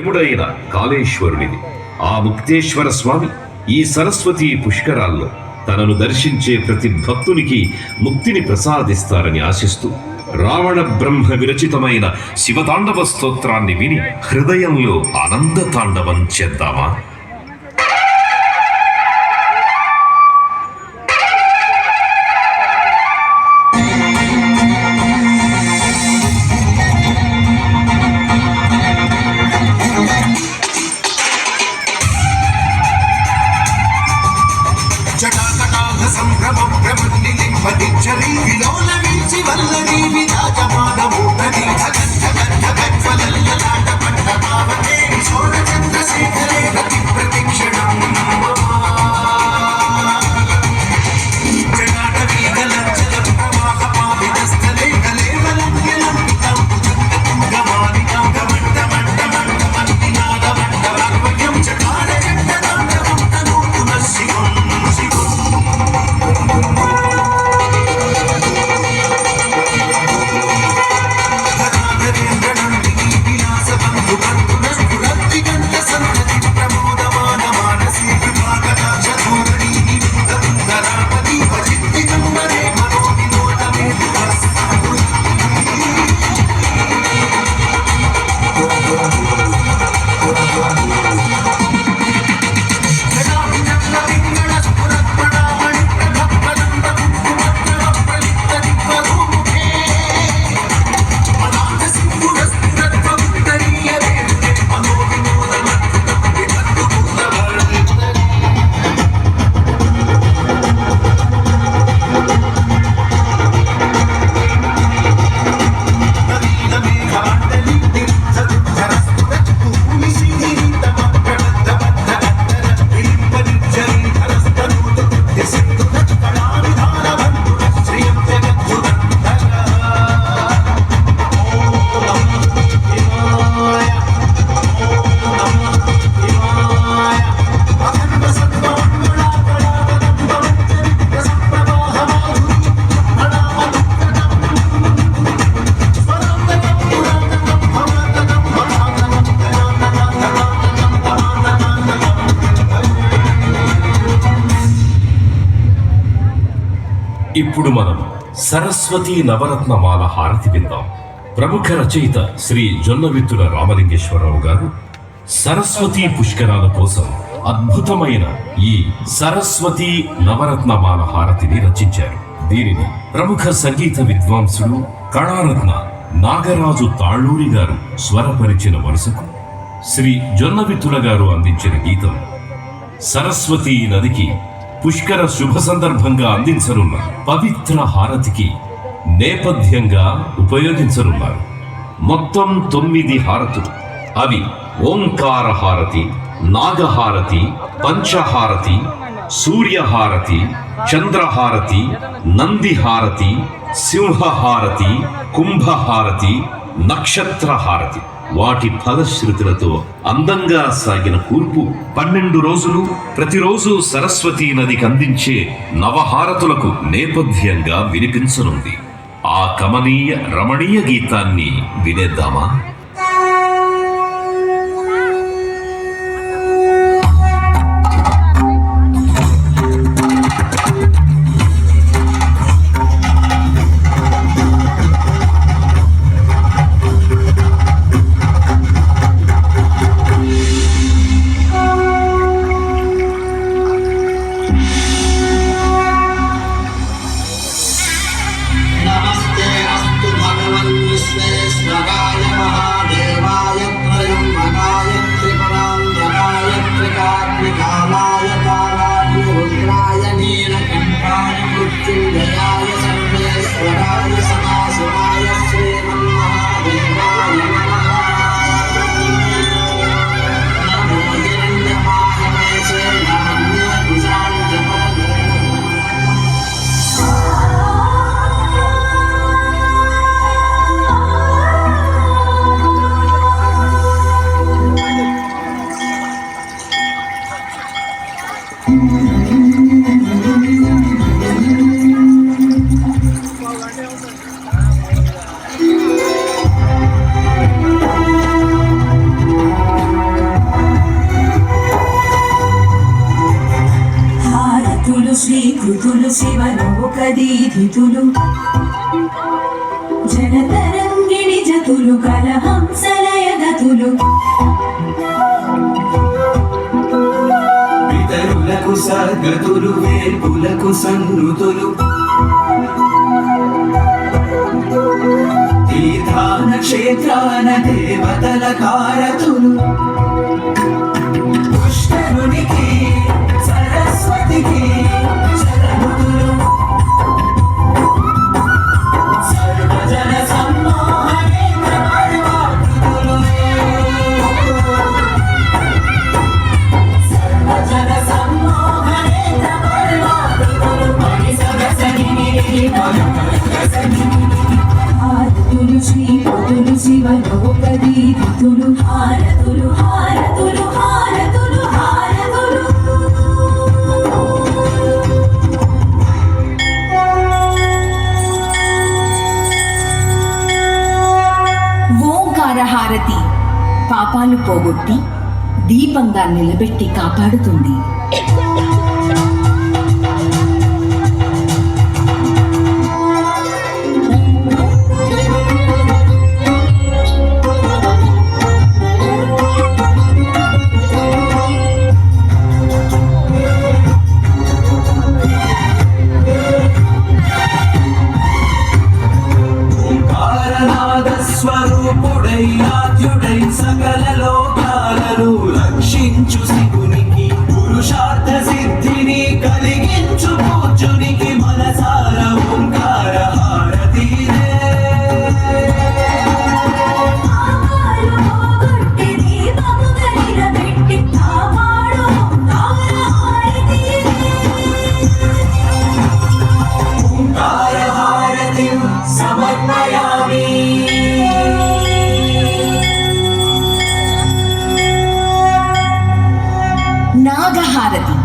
యముడైన కాళేశ్వరునిది. ఆ ముక్తేశ్వర స్వామి ఈ సరస్వతి పుష్కరాల్లో తనను దర్శించే ప్రతి భక్తునికి ముక్తిని ప్రసాదిస్తారని ఆశిస్తూ రావణ బ్రహ్మ విరచితమైన శివతాండవ స్తోత్రాన్ని విని హృదయంలో ఆనంద తాండవం చేద్దామా? జటాకటాభ సంభ్రమ భ్రమల్లిలింపదిచ్చరి విలోల వీచి వల్లరి విరాజమానమూటని ధగన్ ధగన్ వలల్ల ఫలల్లలాట పట్ట పావతే. చోళ Thank. ఇప్పుడు మనం సరస్వతి నవరత్నమాల హారతి విందాం. ప్రముఖ రచయిత శ్రీ జొన్నవిత్తుల రామలింగేశ్వరరావు గారు సరస్వతి పుష్కరాల కోసం అద్భుతమైన ఈ సరస్వతి నవరత్నమాల హారతిని రచించారు. దీనిని ప్రముఖ సంగీత విద్వాంసుడు కళారత్న నాగరాజు తాళ్ళూరి గారు స్వరపరిచిన వరుసకు శ్రీ జొన్నవిత్తుల గారు అందించిన గీతం సరస్వతి నదికి పుష్కర శుభ సందర్భంగా అందించనున్న పవిత్ర హారతికి నేపథ్యంగా ఉపయోగించనున్నారు. మొత్తం తొమ్మిది హారతులు. అవి ఓంకార హారతి నాగహారతి పంచహారతి సూర్యహారతి చంద్రహారతి నందిహారతి సింహహారతి కుంభహారతి నక్షత్రహారతి. వాటి ఫలశ్రుతులతో అందంగా సాగిన కూర్పు పన్నెండు రోజులు ప్రతిరోజు సరస్వతీ నదికి అందించే నవహారతులకు నేపథ్యంగా వినిపించనుంది. ఆ కమనీయ రమణీయ గీతాన్ని వినేద్దామా? సన్నుతులు తీర్థాన క్షేత్రాన దేవతల కారతులు. పుష్కరునికి సరస్వతికి హారతి పాపాలు పోగొట్టి దీపంగా నిలబెట్టి కాపాడుతుంది. మహారథి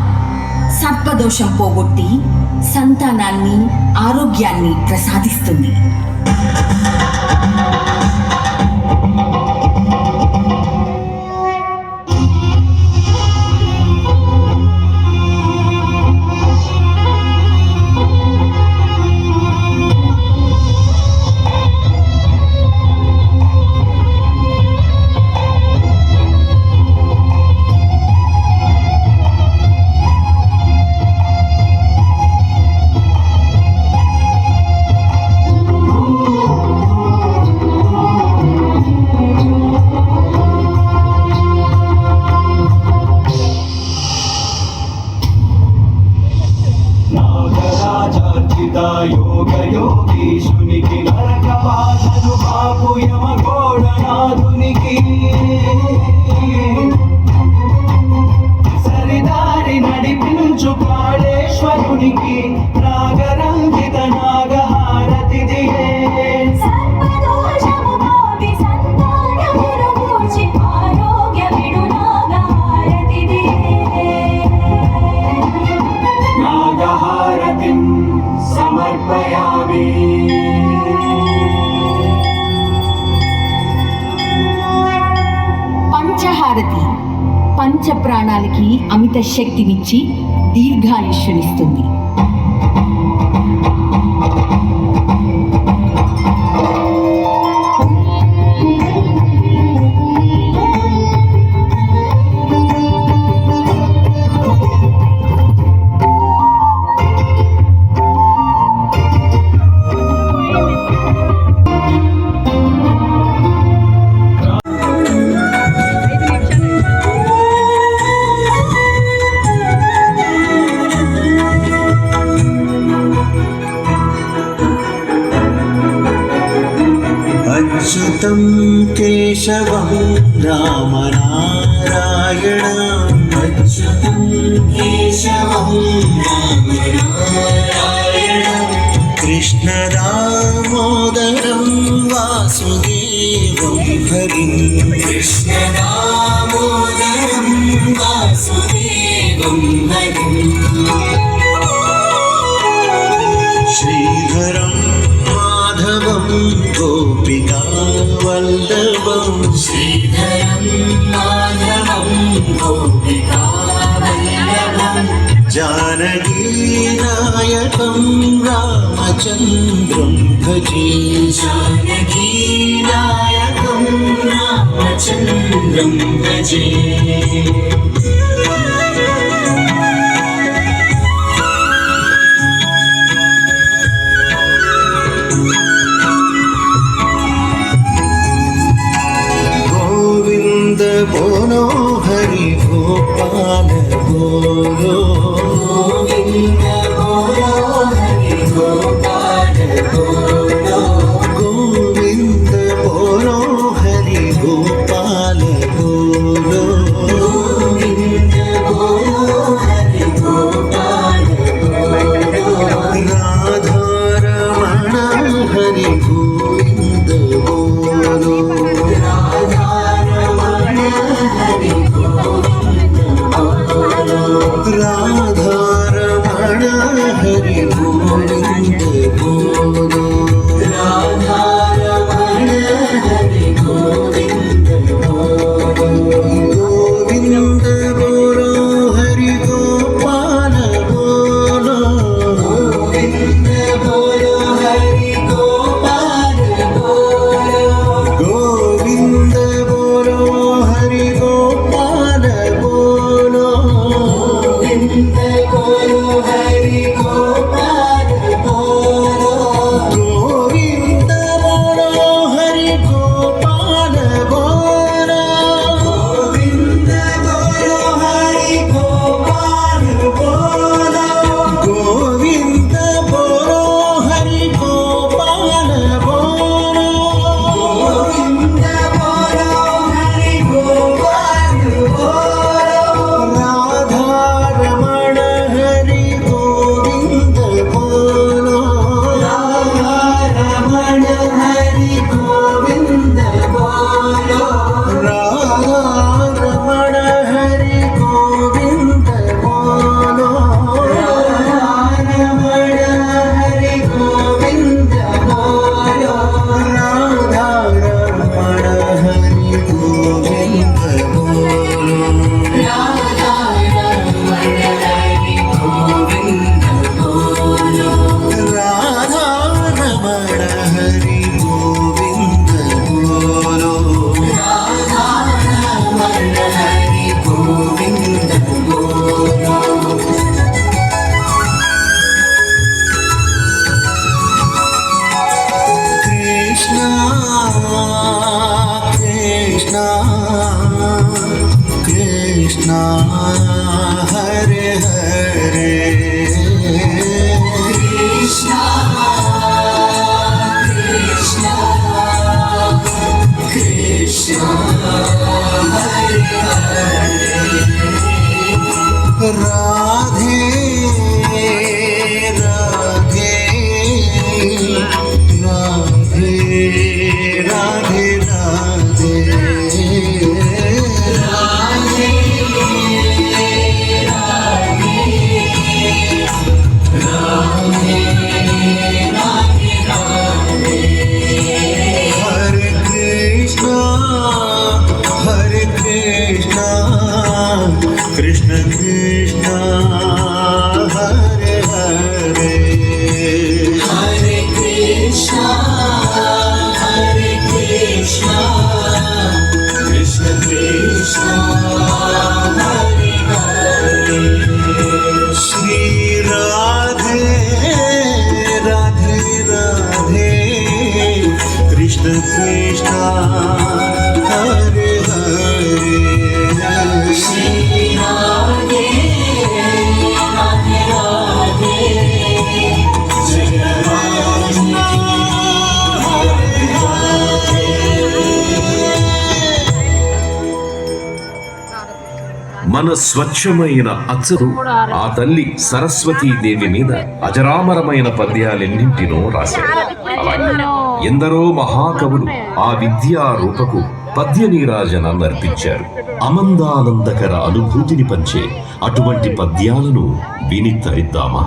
సర్పదోషం పోగొట్టి సంతానాన్ని ఆరోగ్యాన్ని ప్రసాదిస్తుంది. శక్తినిచ్చి దీర్ఘాయుష్యనిస్తుంది. कृष्णदामोदरं वासुदेवं हरिं। कृष्णदामोदरं वासुदेवं हरिं। श्रीधरं माधवं गोपिकावल्लभं श्रीधरं माधवं जानकी वीनायकं रामचन्द्रं भजे जानकीनायकं रामचन्द्रं भजे Ra మన స్వచ్ఛమైన అచ్చరు ఆ తల్లి సరస్వతి దేవి మీద అజరామరమైన పద్యాలెన్నింటినో రాశారు. అలాగే ఎందరో మహాకవులు ఆ విద్యా రూపకు పద్య నీరాజన నర్పించారు అమందానందకర అనుభూతిని పంచే అటువంటి పద్యాలను విని తరిద్దామా?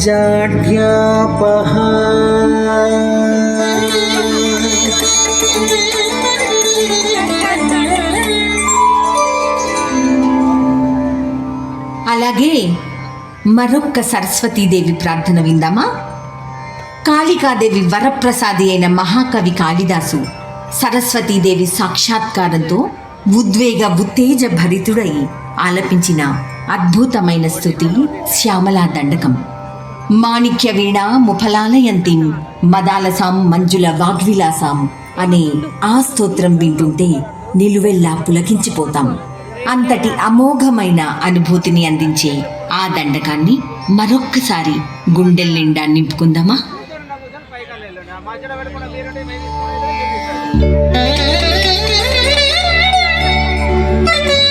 जाड्यापः అలాగే మరొక్క సరస్వతీదేవి ప్రార్థన విందామా కాళికాదేవి వరప్రసాది అయిన మహాకవి కాళిదాసు సరస్వతీదేవి సాక్షాత్కారంతో ఉద్వేగ ఉత్తేజ భరితుడై ఆలపించిన అద్భుతమైన స్థుతి శ్యామలా దండకం మాణిక్య వీణ ముఫలాలయంతిం మదాలసాం మంజుల వాగ్విలాసాం అనే ఆ స్తోత్రం వింటుంటే నిలువెల్లా పులకించిపోతాం అంతటి అమోఘమైన అనుభూతిని అందించే ఆ దండకాన్ని మరొక్కసారి గుండెల నిండా నింపుకుందామా Thank you.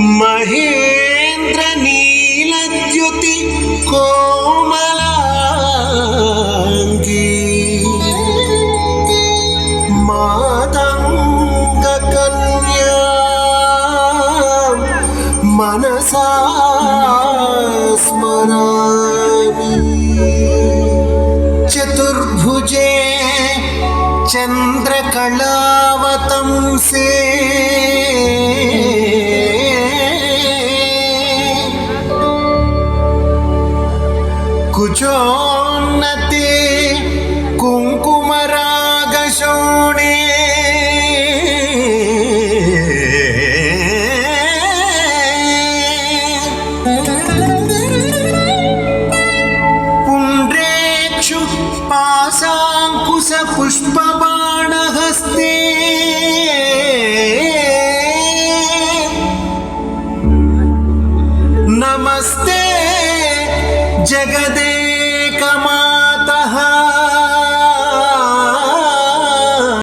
మహేంద్ర నీలద్యుతి కోమలాంగి. మాతంగ కన్యా మనసా స్మరామి. చతుర్భుజే చంద్రకళావతంసే কুচন্নতি